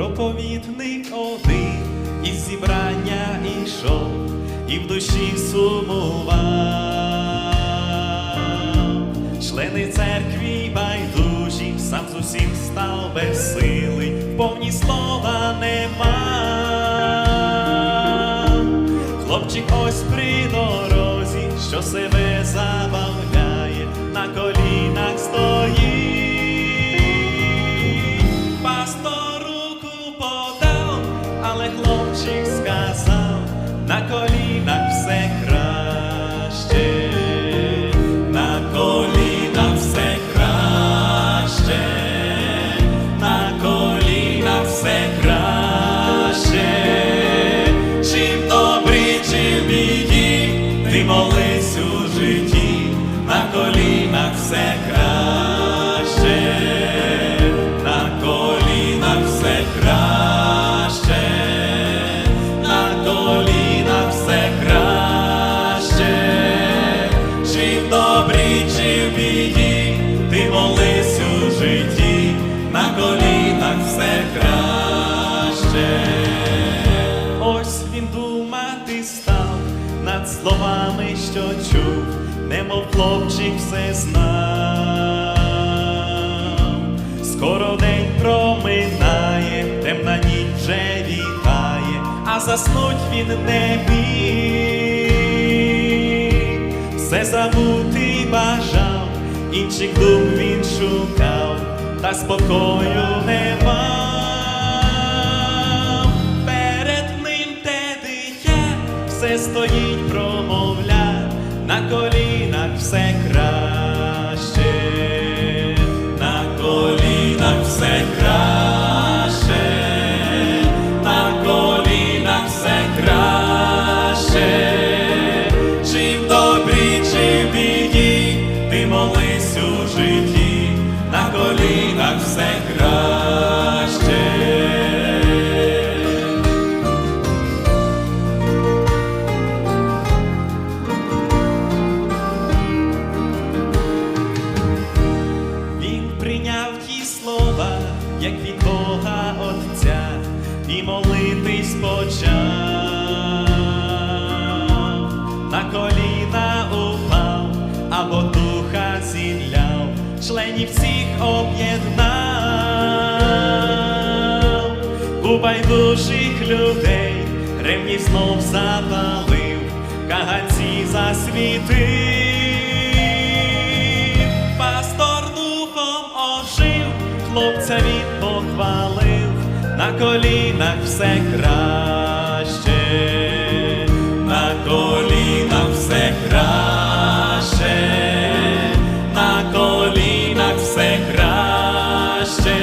проповідник один, із зібрання ішов, і в душі сумував. Члени церкві байдужі, сам з усім став безсилий, повні слова нема. Хлопчик ось при дорозі, що себе забавляє, на колінах стоїть. Колінах все краще, на колінах все краще, на колінах все краще, чим добрі, чим біді, ти молись думати став над словами, що чув, немов хлопчик все знав. Скоро день проминає, темна ніч вже вітає, а заснуть він не міг. Все забути бажав, інших дум він шукав, та спокою все стоїть, промовля, на колінах все краще, на колінах все краще, на колінах все краще, чи в добрі, чи в біді, ти молись у житті, на колінах все краще. Як від Бога Отця, і молитись почав, на коліна упав, або духа зілляв, членів всіх об'єднав, у байдужих людей ревні знов запалив, каганці засвітив. Пастор духом ожив, хлопця він похвалив, на колінах все краще, на колінах все краще, на колінах все краще,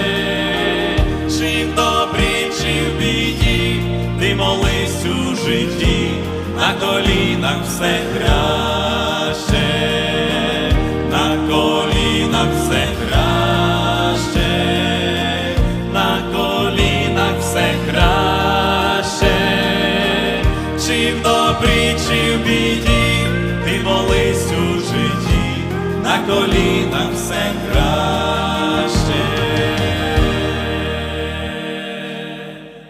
чи в добрі, чи в біді, ти молись у житті, на колінах все краще, на колінах все краще, чи в біді, ти молись у житті, на колінах все краще.